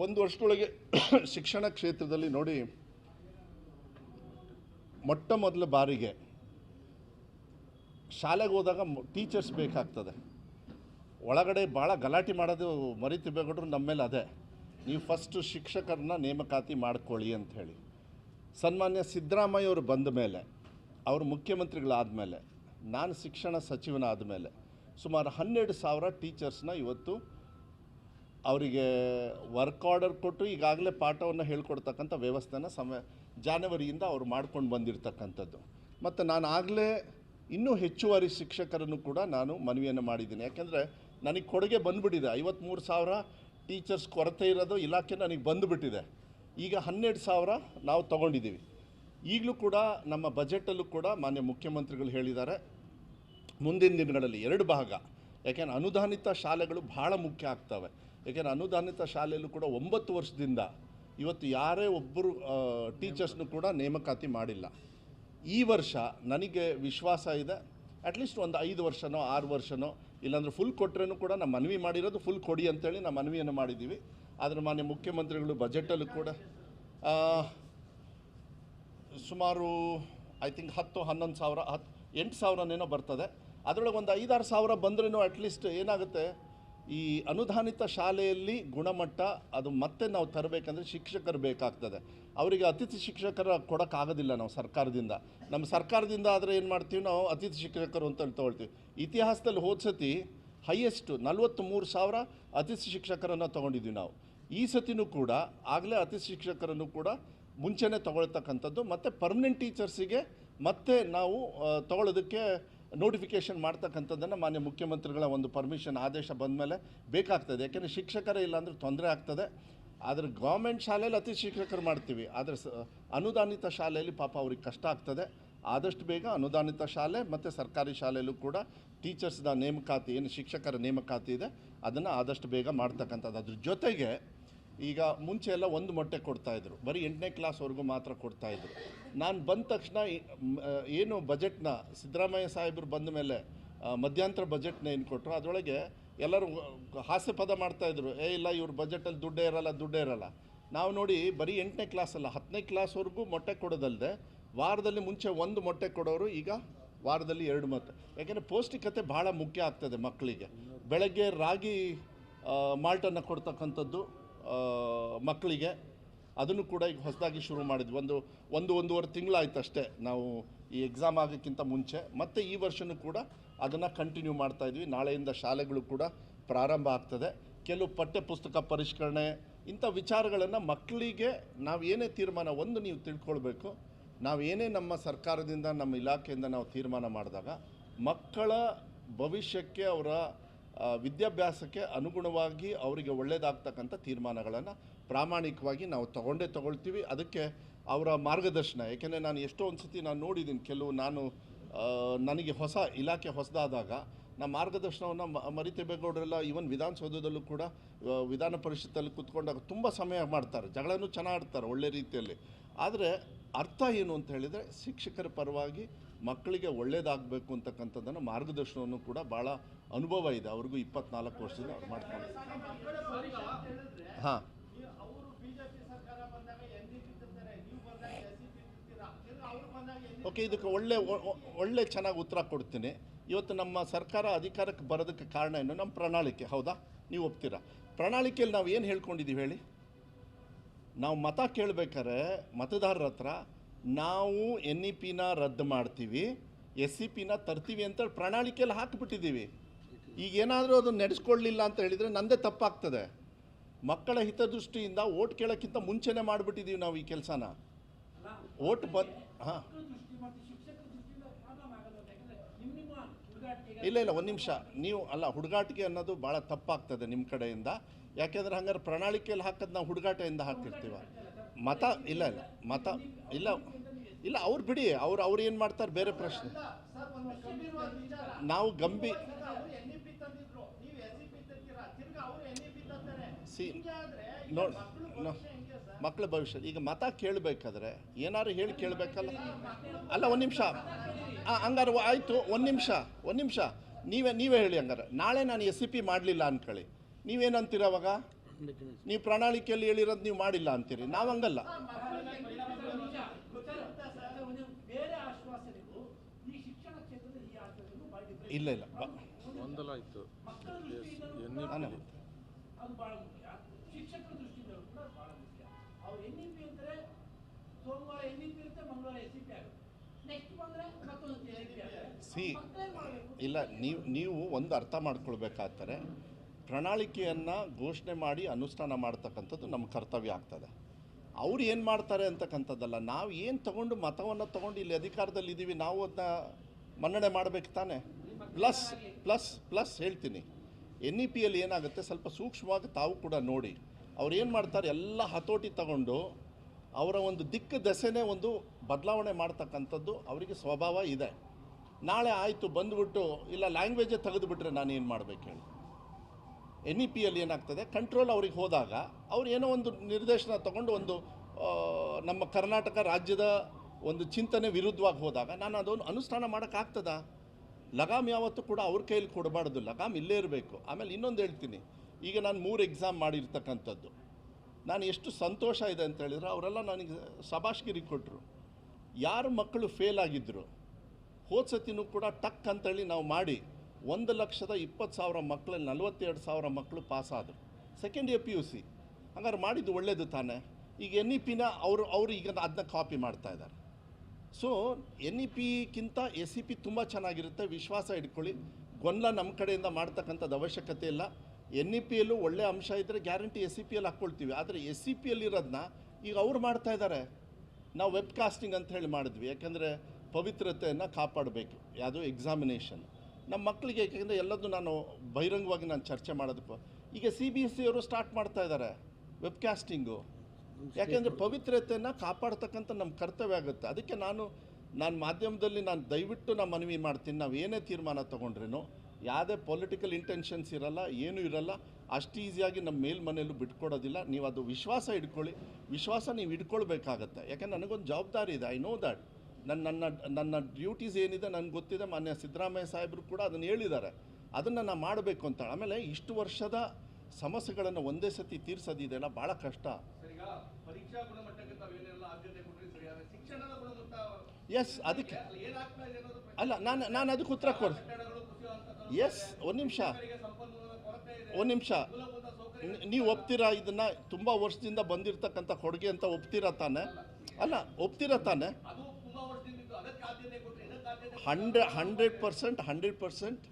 ಒಂದು ವರ್ಷದೊಳಗೆ ಶಿಕ್ಷಣ ಕ್ಷೇತ್ರದಲ್ಲಿ ನೋಡಿ, ಮೊಟ್ಟ ಮೊದಲ ಬಾರಿಗೆ ಶಾಲೆಗೆ ಹೋದಾಗ ಟೀಚರ್ಸ್ ಬೇಕಾಗ್ತದೆ. ಒಳಗಡೆ ಭಾಳ ಗಲಾಟೆ ಮಾಡೋದು ಮರಿತಿರ್ಬೇಕಾದ್ರೂ ನಮ್ಮ ಮೇಲೆ ಅದೇ. ನೀವು ಫಸ್ಟು ಶಿಕ್ಷಕರನ್ನ ನೇಮಕಾತಿ ಮಾಡ್ಕೊಳ್ಳಿ ಅಂತ ಹೇಳಿ ಸನ್ಮಾನ್ಯ ಸಿದ್ದರಾಮಯ್ಯ ಅವರು ಬಂದ ಮೇಲೆ, ಅವರು ಮುಖ್ಯಮಂತ್ರಿಗಳಾದ ಮೇಲೆ, ನಾನು ಶಿಕ್ಷಣ ಸಚಿವನಾದ ಮೇಲೆ ಸುಮಾರು ಹನ್ನೆರಡು ಸಾವಿರ ಟೀಚರ್ಸ್ನ ಇವತ್ತು ಅವರಿಗೆ ವರ್ಕ್ ಆರ್ಡರ್ ಕೊಟ್ಟು ಈಗಾಗಲೇ ಪಾಠವನ್ನು ಹೇಳ್ಕೊಡ್ತಕ್ಕಂಥ ವ್ಯವಸ್ಥೆನ ಸಮ, ಜಾನವರಿಯಿಂದ ಅವ್ರು ಮಾಡ್ಕೊಂಡು ಬಂದಿರತಕ್ಕಂಥದ್ದು. ಮತ್ತು ನಾನು ಆಗಲೇ ಇನ್ನೂ ಹೆಚ್ಚುವರಿ ಶಿಕ್ಷಕರನ್ನು ಕೂಡ ನಾನು ಮನವಿಯನ್ನು ಮಾಡಿದ್ದೀನಿ. ಯಾಕೆಂದರೆ ನನಗೆ ಕೊಡುಗೆ ಬಂದುಬಿಟ್ಟಿದೆ. ಐವತ್ತ್ಮೂರು ಸಾವಿರ ಟೀಚರ್ಸ್ ಕೊರತೆ ಇರೋದು ಇಲಾಖೆ ನನಗೆ ಬಂದುಬಿಟ್ಟಿದೆ. ಈಗ ಹನ್ನೆರಡು ಸಾವಿರ ನಾವು ತಗೊಂಡಿದ್ದೀವಿ. ಈಗಲೂ ಕೂಡ ನಮ್ಮ ಬಜೆಟಲ್ಲೂ ಕೂಡ ಮಾನ್ಯ ಮುಖ್ಯಮಂತ್ರಿಗಳು ಹೇಳಿದ್ದಾರೆ. ಮುಂದಿನ ದಿನಗಳಲ್ಲಿ ಎರಡು ಭಾಗ. ಯಾಕೆಂದರೆ ಅನುದಾನಿತ ಶಾಲೆಗಳು ಭಾಳ ಮುಖ್ಯ ಆಗ್ತವೆ. ಯಾಕೆಂದ್ರೆ ಅನುದಾನಿತ ಶಾಲೆಯಲ್ಲೂ ಕೂಡ ಒಂಬತ್ತು ವರ್ಷದಿಂದ ಇವತ್ತು ಯಾರೇ ಒಬ್ಬರು ಟೀಚರ್ಸ್ನು ಕೂಡ ನೇಮಕಾತಿ ಮಾಡಿಲ್ಲ. ಈ ವರ್ಷ ನನಗೆ ವಿಶ್ವಾಸ ಇದೆ ಅಟ್ಲೀಸ್ಟ್ ಒಂದು ಐದು ವರ್ಷನೋ, ಆರು ವರ್ಷನೋ, ಇಲ್ಲಾಂದ್ರೆ ಫುಲ್ ಕೊಟ್ರೇನು ಕೂಡ ನಮ್ಮ ಮನವಿ ಮಾಡಿರೋದು ಫುಲ್ ಕೊಡಿ ಅಂತೇಳಿ ನಾವು ಮನವಿಯನ್ನು ಮಾಡಿದ್ದೀವಿ. ಆದರೆ ಮಾನ್ಯ ಮುಖ್ಯಮಂತ್ರಿಗಳು ಬಜೆಟಲ್ಲೂ ಕೂಡ ಸುಮಾರು ಐ ಥಿಂಕ್ ಹತ್ತು, ಹನ್ನೊಂದು ಸಾವಿರ, ಹತ್ತು, ಎಂಟು ಸಾವಿರನೇನೋ ಬರ್ತದೆ. ಅದರೊಳಗೆ ಒಂದು ಐದಾರು ಸಾವಿರ ಬಂದ್ರೂ ಅಟ್ಲೀಸ್ಟ್ ಏನಾಗುತ್ತೆ? ಈ ಅನುದಾನಿತ ಶಾಲೆಯಲ್ಲಿ ಗುಣಮಟ್ಟ ಅದು ಮತ್ತೆ ನಾವು ತರಬೇಕಂದ್ರೆ ಶಿಕ್ಷಕರು ಬೇಕಾಗ್ತದೆ. ಅವರಿಗೆ ಅತಿಥಿ ಶಿಕ್ಷಕರ ಕೊಡೋಕ್ಕಾಗೋದಿಲ್ಲ ನಾವು ಸರ್ಕಾರದಿಂದ. ನಮ್ಮ ಸರ್ಕಾರದಿಂದ ಆದರೆ ಏನು ಮಾಡ್ತೀವಿ ನಾವು ಅತಿಥಿ ಶಿಕ್ಷಕರು ಅಂತೇಳಿ ತೊಗೊಳ್ತೀವಿ. ಇತಿಹಾಸದಲ್ಲಿ ಹೋದ ಸತಿ ಹೈಯೆಸ್ಟು ನಲ್ವತ್ತ್ಮೂರು ಸಾವಿರ ಅತಿಥಿ ಶಿಕ್ಷಕರನ್ನು ತೊಗೊಂಡಿದ್ವಿ ನಾವು. ಈ ಸತಿನೂ ಕೂಡ ಆಗಲೇ ಅತಿಥಿ ಶಿಕ್ಷಕರನ್ನು ಕೂಡ ಮುಂಚೆನೇ ತೊಗೊಳ್ತಕ್ಕಂಥದ್ದು. ಮತ್ತು ಪರ್ಮನೆಂಟ್ ಟೀಚರ್ಸಿಗೆ ಮತ್ತೆ ನಾವು ತಗೊಳ್ಳೋದಕ್ಕೆ ನೋಟಿಫಿಕೇಷನ್ ಮಾಡ್ತಕ್ಕಂಥದ್ದನ್ನು ಮಾನ್ಯ ಮುಖ್ಯಮಂತ್ರಿಗಳ ಒಂದು ಪರ್ಮಿಷನ್ ಆದೇಶ ಬಂದ ಮೇಲೆ ಬೇಕಾಗ್ತದೆ. ಯಾಕೆಂದರೆ ಶಿಕ್ಷಕರೇ ಇಲ್ಲಾಂದ್ರೆ ತೊಂದರೆ ಆಗ್ತದೆ. ಆದರೆ ಗೌರ್ಮೆಂಟ್ ಶಾಲೆಯಲ್ಲಿ ಅತಿ ಶಿಕ್ಷಕರು ಮಾಡ್ತೀವಿ. ಆದರೆ ಅನುದಾನಿತ ಶಾಲೆಯಲ್ಲಿ ಪಾಪ ಅವ್ರಿಗೆ ಕಷ್ಟ ಆಗ್ತದೆ. ಆದಷ್ಟು ಬೇಗ ಅನುದಾನಿತ ಶಾಲೆ ಮತ್ತು ಸರ್ಕಾರಿ ಶಾಲೆಯಲ್ಲೂ ಕೂಡ ಟೀಚರ್ಸ್ದ ನೇಮಕಾತಿ, ಏನು ಶಿಕ್ಷಕರ ನೇಮಕಾತಿ ಇದೆ, ಅದನ್ನು ಆದಷ್ಟು ಬೇಗ ಮಾಡ್ತಕ್ಕಂಥದ್ದು. ಅದ್ರ ಜೊತೆಗೆ ಈಗ ಮುಂಚೆ ಎಲ್ಲ ಒಂದು ಮೊಟ್ಟೆ ಕೊಡ್ತಾಯಿದ್ರು ಬರೀ ಎಂಟನೇ ಕ್ಲಾಸ್ವರೆಗೂ ಮಾತ್ರ ಕೊಡ್ತಾಯಿದ್ರು ನಾನು ಬಂದ ತಕ್ಷಣ ಏನು ಬಜೆಟ್ನ, ಸಿದ್ದರಾಮಯ್ಯ ಸಾಹೇಬರು ಬಂದ ಮೇಲೆ ಮಧ್ಯಂತರ ಬಜೆಟ್ನ ಏನು ಕೊಟ್ಟರು ಅದರೊಳಗೆ ಎಲ್ಲರೂ ಹಾಸ್ಯ ಪದ ಮಾಡ್ತಾಯಿದ್ರು ಏ, ಇಲ್ಲ, ಇವ್ರ ಬಜೆಟಲ್ಲಿ ದುಡ್ಡೇ ಇರಲ್ಲ ದುಡ್ಡೇ ಇರಲ್ಲ. ನಾವು ನೋಡಿ ಬರೀ ಎಂಟನೇ ಕ್ಲಾಸಲ್ಲ ಹತ್ತನೇ ಕ್ಲಾಸ್ವರೆಗೂ ಮೊಟ್ಟೆ ಕೊಡೋದಲ್ಲದೆ ವಾರದಲ್ಲಿ ಮುಂಚೆ ಒಂದು ಮೊಟ್ಟೆ ಕೊಡೋರು, ಈಗ ವಾರದಲ್ಲಿ ಎರಡು ಮೊಟ್ಟೆ. ಯಾಕೆಂದರೆ ಪೌಷ್ಟಿಕತೆ ಭಾಳ ಮುಖ್ಯ ಆಗ್ತದೆ ಮಕ್ಕಳಿಗೆ. ಬೆಳಗ್ಗೆ ರಾಗಿ ಮಾಲ್ಟನ್ನು ಕೊಡ್ತಕ್ಕಂಥದ್ದು ಮಕ್ಕಳಿಗೆ ಅದನ್ನು ಕೂಡ ಈಗ ಹೊಸದಾಗಿ ಶುರು ಮಾಡಿದ್ವಿ. ಒಂದು ಒಂದು ಒಂದೂವರೆ ತಿಂಗಳಾಯ್ತು ಅಷ್ಟೇ ನಾವು ಈ ಎಕ್ಸಾಮ್ ಆಗೋಕ್ಕಿಂತ ಮುಂಚೆ. ಮತ್ತು ಈ ವರ್ಷವೂ ಕೂಡ ಅದನ್ನು ಕಂಟಿನ್ಯೂ ಮಾಡ್ತಾ ಇದ್ವಿ. ನಾಳೆಯಿಂದ ಶಾಲೆಗಳು ಕೂಡ ಪ್ರಾರಂಭ ಆಗ್ತದೆ. ಕೆಲವು ಪಠ್ಯಪುಸ್ತಕ ಪರಿಷ್ಕರಣೆ, ಇಂಥ ವಿಚಾರಗಳನ್ನು ಮಕ್ಕಳಿಗೆ ನಾವು ಏನೇ ತೀರ್ಮಾನ ಒಂದು ನೀವು ತಿಳ್ಕೊಳ್ಬೇಕು. ನಾವು ಏನೇ ನಮ್ಮ ಸರ್ಕಾರದಿಂದ, ನಮ್ಮ ಇಲಾಖೆಯಿಂದ ನಾವು ತೀರ್ಮಾನ ಮಾಡಿದಾಗ ಮಕ್ಕಳ ಭವಿಷ್ಯಕ್ಕೆ ಅವರ ವಿದ್ಯಾಭ್ಯಾಸಕ್ಕೆ ಅನುಗುಣವಾಗಿ ಅವರಿಗೆ ಒಳ್ಳೆಯದಾಗ್ತಕ್ಕಂಥ ತೀರ್ಮಾನಗಳನ್ನು ಪ್ರಾಮಾಣಿಕವಾಗಿ ನಾವು ತಗೊಂಡೇ ತಗೊಳ್ತೀವಿ. ಅದಕ್ಕೆ ಅವರ ಮಾರ್ಗದರ್ಶನ. ಏಕೆಂದರೆ ನಾನು ಎಷ್ಟೋ ಒಂದು ಸತಿ ನಾನು ನೋಡಿದ್ದೀನಿ, ಕೆಲವು ನಾನು ನನಗೆ ಹೊಸ ಇಲಾಖೆ ಹೊಸದಾದಾಗ ನಮ್ಮ ಮಾರ್ಗದರ್ಶನವನ್ನು ಮ ಮರಿತಿಬೇಗೌಡರೆಲ್ಲ ಈವನ್ ವಿಧಾನಸೌಧದಲ್ಲೂ ಕೂಡ ವಿಧಾನ ಪರಿಷತ್ತಲ್ಲಿ ಕೂತ್ಕೊಂಡಾಗ ತುಂಬ ಸಮಯ ಮಾಡ್ತಾರೆ. ಜಗಳನೂ ಚೆನ್ನಾಗಿ ಆಡ್ತಾರೆ ಒಳ್ಳೆ ರೀತಿಯಲ್ಲಿ. ಆದರೆ ಅರ್ಥ ಏನು ಅಂತ ಹೇಳಿದರೆ ಶಿಕ್ಷಕರ ಪರವಾಗಿ ಮಕ್ಕಳಿಗೆ ಒಳ್ಳೇದಾಗಬೇಕು ಅಂತಕ್ಕಂಥದ್ದನ್ನು ಮಾರ್ಗದರ್ಶನವನ್ನು ಕೂಡ ಭಾಳ ಅನುಭವ ಇದೆ. ಅವ್ರಿಗೂ ಇಪ್ಪತ್ನಾಲ್ಕು ವರ್ಷದಿಂದ ಅವ್ರು ಮಾಡ್ಕೊಂಡು ಹಾಂ. ಓಕೆ, ಇದಕ್ಕೆ ಒಳ್ಳೆ ಒಳ್ಳೆ ಚೆನ್ನಾಗಿ ಉತ್ತರ ಕೊಡ್ತೀನಿ. ಇವತ್ತು ನಮ್ಮ ಸರ್ಕಾರ ಅಧಿಕಾರಕ್ಕೆ ಬರೋದಕ್ಕೆ ಕಾರಣ ಏನು? ನಮ್ಮ ಪ್ರಣಾಳಿಕೆ. ಹೌದಾ? ನೀವು ಒಪ್ತೀರಾ? ಪ್ರಣಾಳಿಕೆಯಲ್ಲಿ ನಾವು ಏನು ಹೇಳ್ಕೊಂಡಿದ್ದೀವಿ ಹೇಳಿ? ನಾವು ಮತ ಕೇಳಬೇಕಾದ್ರೆ ಮತದಾರರ ಹತ್ರ ನಾವು ಎನ್ ಇ ಪಿನ ರದ್ದು ಮಾಡ್ತೀವಿ ಎಸ್ ಸಿ ಪಿನ ತರ್ತೀವಿ ಅಂತ ಪ್ರಣಾಳಿಕೆಯಲ್ಲಿ ಹಾಕಿಬಿಟ್ಟಿದ್ದೀವಿ. ಈಗ ಏನಾದರೂ ಅದು ನಡೆಸ್ಕೊಳ್ಳಿಲ್ಲ ಅಂತ ಹೇಳಿದರೆ ನಂದೇ ತಪ್ಪಾಗ್ತದೆ. ಮಕ್ಕಳ ಹಿತದೃಷ್ಟಿಯಿಂದ ಓಟ್ ಕೇಳೋಕ್ಕಿಂತ ಮುಂಚೆನೇ ಮಾಡಿಬಿಟ್ಟಿದ್ದೀವಿ ನಾವು ಈ ಕೆಲಸನ. ಓಟ್ ಬ, ಹಾಂ. ಇಲ್ಲ ಇಲ್ಲ, ಒಂದು ನಿಮಿಷ. ನೀವು, ಅಲ್ಲ, ಹುಡುಗಾಟಿಕೆ ಅನ್ನೋದು ಭಾಳ ತಪ್ಪಾಗ್ತದೆ ನಿಮ್ಮ ಕಡೆಯಿಂದ. ಯಾಕೆಂದ್ರೆ ಹಂಗಾರೆ ಪ್ರಣಾಳಿಕೆಯಲ್ಲಿ ಹಾಕೋದು ನಾವು ಹುಡುಗಾಟದಿಂದ ಹಾಕಿರ್ತೀವ. ಮತ ಇಲ್ಲ ಇಲ್ಲ. ಮತ ಇಲ್ಲ ಇಲ್ಲ, ಅವ್ರು ಬಿಡಿ. ಅವ್ರು ಅವ್ರು ಏನು ಮಾಡ್ತಾರೆ ಬೇರೆ ಪ್ರಶ್ನೆ. ನಾವು ಎಸ್ ಸಿ ನೋಡಿ ಮಕ್ಕಳ ಭವಿಷ್ಯ ಈಗ ಮತ ಕೇಳಬೇಕಾದ್ರೆ ಏನಾದ್ರು ಹೇಳಿ ಕೇಳಬೇಕಲ್ಲ. ಅಲ್ಲ, ಒಂದು ನಿಮಿಷ. ಹಂಗಾರೆ ಆಯಿತು, ಒಂದು ನಿಮಿಷ ಒಂದು ನಿಮಿಷ. ನೀವೇ ನೀವೇ ಹೇಳಿ ಹಂಗಾರೆ. ನಾಳೆ ನಾನು ಎಸ್ ಸಿ ಪಿ ಮಾಡಲಿಲ್ಲ ಅಂದ್ಕೊಳ್ಳಿ ನೀವೇನಂತೀರ ಅವಾಗ? ನೀವು ಪ್ರಣಾಳಿಕೆಯಲ್ಲಿ ಹೇಳಿರೋದು ನೀವು ಮಾಡಿಲ್ಲ ಅಂತೀರಿ. ನಾವು ಹಂಗಲ್ಲ ಒಂದು ಬೇರೆ ಆಶ್ವಾಸನೆಗೂ ಈ ಶಿಕ್ಷಣ ಕ್ಷೇತ್ರದ ಈ ಆಶ್ವಾಸನೆಗೂ ಇಲ್ಲ ಇಲ್ಲ ಗೊಂದಲ ಸಿ ಇಲ್ಲ ನೀವು ನೀವು ಒಂದು ಅರ್ಥ ಮಾಡ್ಕೊಳ್ಬೇಕಾಗ್ತಾರೆ ಪ್ರಣಾಳಿಕೆಯನ್ನು ಘೋಷಣೆ ಮಾಡಿ ಅನುಷ್ಠಾನ ಮಾಡ್ತಕ್ಕಂಥದ್ದು ನಮ್ಮ ಕರ್ತವ್ಯ ಆಗ್ತದೆ. ಅವ್ರು ಏನು ಮಾಡ್ತಾರೆ ಅಂತಕ್ಕಂಥದ್ದಲ್ಲ, ನಾವು ಏನು ತಗೊಂಡು ಮತವನ್ನು ತಗೊಂಡು ಇಲ್ಲಿ ಅಧಿಕಾರದಲ್ಲಿ ಇದ್ದೀವಿ ನಾವು ಅದನ್ನ ಮನ್ನಣೆ ಮಾಡಬೇಕು ತಾನೆ. ಪ್ಲಸ್ ಪ್ಲಸ್ ಪ್ಲಸ್ ಹೇಳ್ತೀನಿ ಎನ್ ಇ ಪಿಯಲ್ಲಿ ಏನಾಗುತ್ತೆ, ಸ್ವಲ್ಪ ಸೂಕ್ಷ್ಮವಾಗಿ ತಾವು ಕೂಡ ನೋಡಿ, ಅವ್ರು ಏನು ಮಾಡ್ತಾರೆ, ಎಲ್ಲ ಹತೋಟಿ ತಗೊಂಡು ಅವರ ಒಂದು ದಿಕ್ಕು ದೆಸೆನೇ ಒಂದು ಬದಲಾವಣೆ ಮಾಡ್ತಕ್ಕಂಥದ್ದು ಅವರಿಗೆ ಸ್ವಭಾವ ಇದೆ. ನಾಳೆ ಆಯಿತು, ಬಂದುಬಿಟ್ಟು, ಇಲ್ಲ ಲ್ಯಾಂಗ್ವೇಜೇ ತೆಗೆದುಬಿಟ್ರೆ ನಾನು ಏನು ಮಾಡಬೇಕು ಹೇಳಿ. ಎನ್ ಇ ಪಿಯಲ್ಲಿ ಏನಾಗ್ತದೆ? ಕಂಟ್ರೋಲ್ ಅವ್ರಿಗೆ ಹೋದಾಗ ಅವ್ರು ಏನೋ ಒಂದು ನಿರ್ದೇಶನ ತಗೊಂಡು ಒಂದು ನಮ್ಮ ಕರ್ನಾಟಕ ರಾಜ್ಯದ ಒಂದು ಚಿಂತನೆ ವಿರುದ್ಧವಾಗಿ ಹೋದಾಗ ನಾನು ಅದೊಂದು ಅನುಷ್ಠಾನ ಮಾಡೋಕ್ಕಾಗ್ತದ ಲಗಾಮ್ ಯಾವತ್ತೂ ಕೂಡ ಅವ್ರ ಕೈಯಲ್ಲಿ ಕೊಡಬಾರ್ದು. ಲಗಾಮ್ ಇಲ್ಲೇ ಇರಬೇಕು. ಆಮೇಲೆ ಇನ್ನೊಂದು ಹೇಳ್ತೀನಿ. ಈಗ ನಾನು ಮೂರು ಎಕ್ಸಾಮ್ ಮಾಡಿರ್ತಕ್ಕಂಥದ್ದು. ನಾನು ಎಷ್ಟು ಸಂತೋಷ ಇದೆ ಅಂತ ಹೇಳಿದ್ರೆ ಅವರೆಲ್ಲ ನನಗೆ ಶಬಾಷ್ಗಿರಿ ಕೊಟ್ಟರು ಯಾರು ಮಕ್ಕಳು ಫೇಲ್ ಆಗಿದ್ದರು ಹೋದ ಸತಿನೂ ಕೂಡ ಟಕ್ ಅಂತೇಳಿ ನಾವು ಮಾಡಿ ಒಂದು ಲಕ್ಷದ ಇಪ್ಪತ್ತು ಸಾವಿರ ಮಕ್ಕಳಲ್ಲಿ ನಲವತ್ತೆರಡು ಸಾವಿರ ಮಕ್ಕಳು ಪಾಸಾದರು second year P U C ಹಂಗಾರೆ ಮಾಡಿದ್ದು ಒಳ್ಳೆಯದು ತಾನೇ. ಈಗ ಎನ್ ಇ ಪಿನ ಅವರು ಅವರು ಈಗ ಅದನ್ನ ಕಾಪಿ ಮಾಡ್ತಾ ಇದ್ದಾರೆ. ಸೊ ಎನ್ ಇ ಪಿಗಿಂತ ಎಸ್ ಇ ಪಿ ತುಂಬ ಚೆನ್ನಾಗಿರುತ್ತೆ. ವಿಶ್ವಾಸ ಇಟ್ಕೊಳ್ಳಿ. ಗೊಂದಲ ನಮ್ಮ ಕಡೆಯಿಂದ ಮಾಡ್ತಕ್ಕಂಥದ್ದು ಅವಶ್ಯಕತೆ ಇಲ್ಲ. ಎನ್ ಇ ಪಿಯಲ್ಲೂ ಒಳ್ಳೆ ಅಂಶ ಇದ್ದರೆ ಗ್ಯಾರಂಟಿ ಎಸ್ ಸಿ ಪಿಯಲ್ಲಿ ಹಾಕ್ಕೊಳ್ತೀವಿ ಆದರೆ ಎಸ್ ಸಿ ಪಿಯಲ್ಲಿರೋದನ್ನ ಈಗ ಅವ್ರು ಮಾಡ್ತಾ ಇದ್ದಾರೆ. ನಾವು ವೆಬ್ ಕಾಸ್ಟಿಂಗ್ ಅಂತ ಹೇಳಿ ಮಾಡಿದ್ವಿ. ಯಾಕಂದರೆ ಪವಿತ್ರತೆಯನ್ನು ಕಾಪಾಡಬೇಕು. ಯಾವುದು ಎಕ್ಸಾಮಿನೇಷನ್ ನಮ್ಮ ಮಕ್ಕಳಿಗೆ ಯಾಕೆಂದರೆ ಎಲ್ಲದೂ ನಾನು ಬಹಿರಂಗವಾಗಿ ನಾನು ಚರ್ಚೆ ಮಾಡೋದಕ್ಕೂ ಈಗ ಸಿ ಬಿ ಎಸ್ ಸಿಯವರು ಸ್ಟಾರ್ಟ್ ಮಾಡ್ತಾ ಇದ್ದಾರೆ ವೆಬ್ ಕಾಸ್ಟಿಂಗು ಯಾಕೆಂದರೆ ಪವಿತ್ರತೆಯನ್ನು ಕಾಪಾಡ್ತಕ್ಕಂಥ ನಮ್ಮ ಕರ್ತವ್ಯ ಆಗುತ್ತೆ. ಅದಕ್ಕೆ ನಾನು ನಾನು ಮಾಧ್ಯಮದಲ್ಲಿ ನಾನು ದಯವಿಟ್ಟು ನಾನು ಮನವಿ ಮಾಡ್ತೀನಿ. ನಾವು ಏನೇ ತೀರ್ಮಾನ ತೊಗೊಂಡ್ರೇನು, ಯಾವುದೇ ಪೊಲಿಟಿಕಲ್ ಇಂಟೆನ್ಷನ್ಸ್ ಇರಲ್ಲ, ಏನೂ ಇರಲ್ಲ, ಅಷ್ಟು ಈಸಿಯಾಗಿ ನಮ್ಮ ಮೇಲ್ಮನೆಯಲ್ಲೂ ಬಿಟ್ಕೊಡೋದಿಲ್ಲ. ನೀವು ಅದು ವಿಶ್ವಾಸ ಇಟ್ಕೊಳ್ಳಿ ವಿಶ್ವಾಸ ನೀವು ಇಟ್ಕೊಳ್ಬೇಕಾಗತ್ತೆ ಯಾಕೆಂದ್ರೆ ನನಗೊಂದು ಜವಾಬ್ದಾರಿ ಇದೆ ಐ ನೋ ದ್ಯಾಟ್ ನನ್ನ ನನ್ನ ನನ್ನ ಡ್ಯೂಟೀಸ್ ಏನಿದೆ ನನಗೆ ಗೊತ್ತಿದೆ ಮಾನ್ಯ ಸಿದ್ದರಾಮಯ್ಯ ಸಾಹೇಬರು ಕೂಡ ಅದನ್ನು ಹೇಳಿದ್ದಾರೆ. ಅದನ್ನು ನಾನು ಮಾಡಬೇಕು ಅಂತ ಆಮೇಲೆ ಇಷ್ಟು ವರ್ಷದ ಸಮಸ್ಯೆಗಳನ್ನು ಒಂದೇ ಸತಿ ತೀರಿಸೋದಿದೆಯಲ್ಲ ಭಾಳ ಕಷ್ಟ. ಎಸ್ ಅದಕ್ಕೆ. ಅಲ್ಲಿ ನಾನು ನಾನು ಅದಕ್ಕೆ ಉತ್ತರ ಕೊಡ್ ಎಸ್ ಒಂದು ನಿಮಿಷ. ಒಂದು ನಿಮಿಷ. ನೀವು ಒಪ್ತೀರಾ ಇದನ್ನು? ತುಂಬ ವರ್ಷದಿಂದ ಬಂದಿರತಕ್ಕಂಥ ಕೊಡುಗೆ ಅಂತ ಒಪ್ತೀರಾ ತಾನೆ? ಅಲ್ಲ ಒಪ್ತೀರಾ ತಾನೆ? Hundred hundred percent hundred percent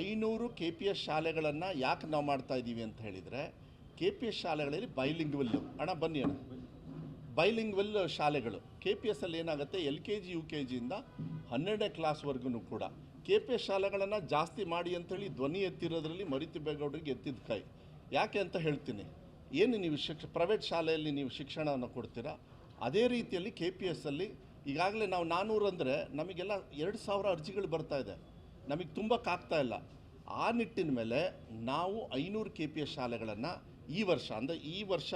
ಐನೂರು ಕೆ ಪಿ ಎಸ್ ಶಾಲೆಗಳನ್ನು ಯಾಕೆ ನಾವು ಮಾಡ್ತಾ ಇದ್ದೀವಿ ಅಂತ ಹೇಳಿದರೆ ಕೆ ಪಿ ಎಸ್ ಶಾಲೆಗಳಲ್ಲಿ ಬೈಲಿಂಗ್ವೆಲ್ ಅಣ್ಣ, ಬನ್ನಿ ಅಣ್ಣ. ಬೈಲಿಂಗ್ವೆಲ್ ಶಾಲೆಗಳು. ಕೆ ಪಿ ಎಸ್ ಅಲ್ಲಿ ಏನಾಗುತ್ತೆ, L K G U K ಜಿಯಿಂದ ಹನ್ನೆರಡನೇ ಕ್ಲಾಸ್ವರೆಗೂ ಕೂಡ ಕೆ ಪಿ ಎಸ್ ಶಾಲೆಗಳನ್ನು ಜಾಸ್ತಿ ಮಾಡಿ ಅಂತೇಳಿ ಧ್ವನಿ ಎತ್ತಿರೋದ್ರಲ್ಲಿ ಮರಿತಿಬ್ಬೇಗೌಡರಿಗೆ ಎತ್ತಿದ ಕೈ. ಯಾಕೆ ಅಂತ ಹೇಳ್ತೀನಿ. ಏನು ನೀವು ಶಿಕ್ಷ ಪ್ರೈವೇಟ್ ಶಾಲೆಯಲ್ಲಿ ನೀವು ಶಿಕ್ಷಣವನ್ನು ಕೊಡ್ತೀರಾ? ಅದೇ ರೀತಿಯಲ್ಲಿ ಕೆ ಪಿ ಎಸ್ ಅಲ್ಲಿ ಈಗಾಗಲೇ ನಾವು ನಾನ್ನೂರು ಅಂದರೆ ನಮಗೆಲ್ಲ ಎರಡು ಸಾವಿರ ಅರ್ಜಿಗಳು ಬರ್ತಾ ಇದೆ. ನಮಗೆ ತುಂಬಕ್ಕಾಗ್ತಾ ಇಲ್ಲ. ಆ ನಿಟ್ಟಿನ ಮೇಲೆ ನಾವು ಐನೂರು ಕೆ ಪಿ ಎಸ್ ಶಾಲೆಗಳನ್ನು ಈ ವರ್ಷ ಅಂದರೆ ಈ ವರ್ಷ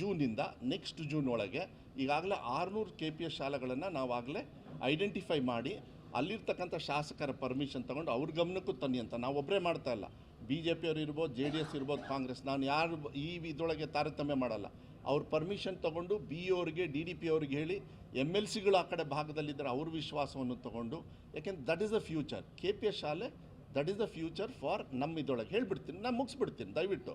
ಜೂನಿಂದ ನೆಕ್ಸ್ಟ್ ಜೂನ್ ಒಳಗೆ ಈಗಾಗಲೇ ಆರುನೂರು ಕೆ ಪಿ ಎಸ್ ಶಾಲೆಗಳನ್ನು ನಾವಾಗಲೇ ಐಡೆಂಟಿಫೈ ಮಾಡಿ ಅಲ್ಲಿರ್ತಕ್ಕಂಥ ಶಾಸಕರ ಪರ್ಮಿಷನ್ ತೊಗೊಂಡು ಅವ್ರ ಗಮನಕ್ಕೂ ತನ್ನಿ ಅಂತ ನಾವು ಒಬ್ಬರೇ ಮಾಡ್ತಾ ಇಲ್ಲ. ಬಿ ಜೆ ಪಿಯವ್ರು ಇರ್ಬೋದು ಜೆ ಡಿ ಎಸ್ ಇರ್ಬೋದು, ಕಾಂಗ್ರೆಸ್ ನಾನು ಯಾರು ಈ ಇದೊಳಗೆ ತಾರತಮ್ಯ ಮಾಡಲ್ಲ. ಅವ್ರ ಪರ್ಮಿಷನ್ ತಗೊಂಡು ಬಿ ಅವ್ರಿಗೆ ಡಿ ಡಿ ಪಿ ಅವ್ರಿಗೆ ಹೇಳಿ ಎಂ ಎಲ್ ಸಿಗಳು ಆ ಕಡೆ ಭಾಗದಲ್ಲಿದ್ದರೆ, ಅವ್ರ ವಿಶ್ವಾಸವನ್ನು ತಗೊಂಡು. ಯಾಕೆಂದ್ರೆ that is the future K P S ಶಾಲೆ that is the future for ನಮ್ಮ ಇದೊಳಗೆ ಹೇಳ್ಬಿಡ್ತೀನಿ ನಾನು ಮುಗಿಸ್ಬಿಡ್ತೀನಿ, ದಯವಿಟ್ಟು.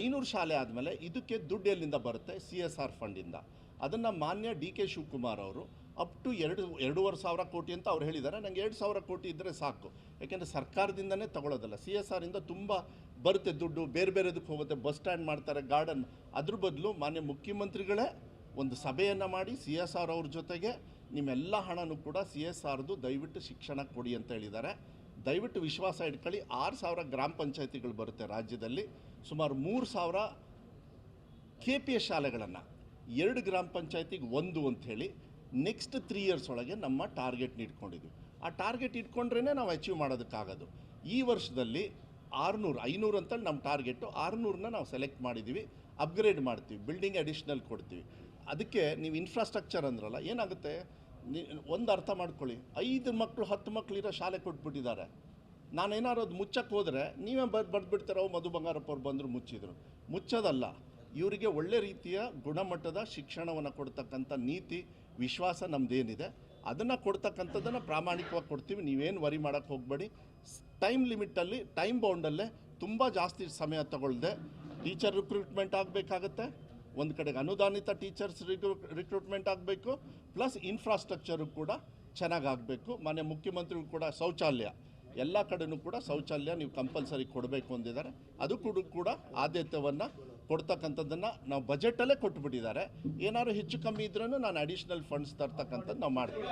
ಐನೂರು ಶಾಲೆ ಆದಮೇಲೆ ಇದಕ್ಕೆ ದುಡ್ಡು ಎಲ್ಲಿಂದ ಬರುತ್ತೆ? ಸಿ ಎಸ್ ಆರ್ ಫಂಡಿಂದ ಅದನ್ನು ಮಾನ್ಯ ಡಿ ಕೆ ಶಿವಕುಮಾರ್ ಅವರು ಅಪ್ ಟು ಎರಡು, ಎರಡೂವರೆ ಸಾವಿರ ಕೋಟಿ ಅಂತ ಅವ್ರು ಹೇಳಿದ್ದಾರೆ. ನನಗೆ ಎರಡು ಸಾವಿರ ಕೋಟಿ ಇದ್ದರೆ ಸಾಕು. ಯಾಕೆಂದರೆ ಸರ್ಕಾರದಿಂದನೇ ತಗೊಳ್ಳೋದಲ್ಲ ಸಿ ಎಸ್ ಆರಿಂದ ತುಂಬ ಬರುತ್ತೆ ದುಡ್ಡು, ಬೇರೆ ಬೇರೆದಕ್ಕೆ ಹೋಗುತ್ತೆ, ಬಸ್ ಸ್ಟ್ಯಾಂಡ್ ಮಾಡ್ತಾರೆ, ಗಾರ್ಡನ್. ಅದ್ರ ಬದಲು ಮಾನ್ಯ ಮುಖ್ಯಮಂತ್ರಿಗಳೇ ಒಂದು ಸಭೆಯನ್ನು ಮಾಡಿ, ಸಿ ಎಸ್ ಆರ್ ಅವ್ರ ಜೊತೆಗೆ ನಿಮ್ಮೆಲ್ಲ ಹಣನೂ ಕೂಡ ಸಿ ಎಸ್ ಆರ್ದು ದಯವಿಟ್ಟು ಶಿಕ್ಷಣ ಕೊಡಿ ಅಂತ ಹೇಳಿದ್ದಾರೆ. ದಯವಿಟ್ಟು ವಿಶ್ವಾಸ ಇಟ್ಕೊಳ್ಳಿ. ಆರು ಸಾವಿರ ಗ್ರಾಮ ಪಂಚಾಯತಿಗಳು ಬರುತ್ತೆ ರಾಜ್ಯದಲ್ಲಿ. ಸುಮಾರು ಮೂರು ಸಾವಿರ ಕೆ ಪಿ ಎಸ್ ಶಾಲೆಗಳನ್ನು. ಎರಡು ಗ್ರಾಮ ಪಂಚಾಯತಿಗೆ ಒಂದು ಅಂಥೇಳಿ ನೆಕ್ಸ್ಟ್ ತ್ರೀ ಇಯರ್ಸ್ ಒಳಗೆ ನಮ್ಮ ಟಾರ್ಗೆಟ್ ಇಟ್ಕೊಂಡಿದ್ವಿ ಆ ಟಾರ್ಗೆಟ್ ಇಟ್ಕೊಂಡ್ರೇ ನಾವು ಅಚೀವ್ ಮಾಡೋದಕ್ಕಾಗೋದು. ಈ ವರ್ಷದಲ್ಲಿ ಆರುನೂರು, ಐನೂರು ಅಂತೇಳಿ ನಮ್ಮ ಟಾರ್ಗೆಟು ಆರುನೂರನ್ನ ನಾವು ಸೆಲೆಕ್ಟ್ ಮಾಡಿದ್ದೀವಿ ಅಪ್ಗ್ರೇಡ್ ಮಾಡ್ತೀವಿ, ಬಿಲ್ಡಿಂಗ್ ಅಡಿಷ್ನಲ್ ಕೊಡ್ತೀವಿ. ಅದಕ್ಕೆ ನೀವು ಇನ್ಫ್ರಾಸ್ಟ್ರಕ್ಚರ್ ಅಂದ್ರಲ್ಲ, ಏನಾಗುತ್ತೆ? ಒಂದು ಅರ್ಥ ಮಾಡ್ಕೊಳ್ಳಿ. ಐದು ಮಕ್ಕಳು ಹತ್ತು ಮಕ್ಕಳಿರೋ ಶಾಲೆ ಕೊಟ್ಬಿಟ್ಟಿದ್ದಾರೆ. ನಾನೇನಾದ್ರು ಅದು ಮುಚ್ಚಕ್ಕೆ ಹೋದರೆ, ನೀವೇ ಬರ್ ಅವು ಮಧು ಬಂಗಾರಪ್ಪ ಅವ್ರು ಬಂದರು ಮುಚ್ಚಿದ್ರು. ಮುಚ್ಚೋದಲ್ಲ. ಇವರಿಗೆ ಒಳ್ಳೆ ರೀತಿಯ ಗುಣಮಟ್ಟದ ಶಿಕ್ಷಣವನ್ನು ಕೊಡ್ತಕ್ಕಂಥ ನೀತಿ, ವಿಶ್ವಾಸ ನಮ್ಮದೇನಿದೆ ಅದನ್ನು ಕೊಡ್ತಕ್ಕಂಥದ್ದನ್ನು ಪ್ರಾಮಾಣಿಕವಾಗಿ ಕೊಡ್ತೀವಿ. ನೀವೇನು ವರಿ ಮಾಡೋಕ್ಕೆ ಹೋಗಬೇಡಿ. ಟೈಮ್ ಲಿಮಿಟಲ್ಲಿ ಟೈಮ್ ಬೌಂಡಲ್ಲೇ ತುಂಬ ಜಾಸ್ತಿ ಸಮಯ ತಗೊಳ್ಳದೆ ಟೀಚರ್ ರಿಕ್ರೂಟ್ಮೆಂಟ್ ಆಗಬೇಕಾಗತ್ತೆ. ಒಂದು ಕಡೆಗೆ ಅನುದಾನಿತ ಟೀಚರ್ಸ್ ರಿಕ್ರೂಟ್ಮೆಂಟ್ ಆಗಬೇಕು. ಪ್ಲಸ್ ಇನ್ಫ್ರಾಸ್ಟ್ರಕ್ಚರು ಕೂಡ ಚೆನ್ನಾಗಾಗಬೇಕು ಮನೆ ಮಾನ್ಯ ಮುಖ್ಯಮಂತ್ರಿಗಳು ಕೂಡ ಶೌಚಾಲಯ. ಎಲ್ಲ ಕಡೆನೂ ಕೂಡ ಶೌಚಾಲಯ ನೀವು ಕಂಪಲ್ಸರಿ ಕೊಡಬೇಕು ಅಂದಿದ್ದಾರೆ. ಅದು ಕೂಡ ಕೂಡ ಆದ್ಯತೆಯನ್ನು ಕೊಡ್ತಕ್ಕಂಥದ್ದನ್ನು ನಾವು ಬಜೆಟಲ್ಲೇ ಕೊಟ್ಟುಬಿಟ್ಟಿದ್ದಾರೆ ಏನಾದರೂ ಹೆಚ್ಚು ಕಮ್ಮಿ ಇದ್ರೂ ನಾನು ಅಡಿಷ್ನಲ್ ಫಂಡ್ಸ್ ತರ್ತಕ್ಕಂಥದ್ದು ನಾವು ಮಾಡ್ತೀವಿ.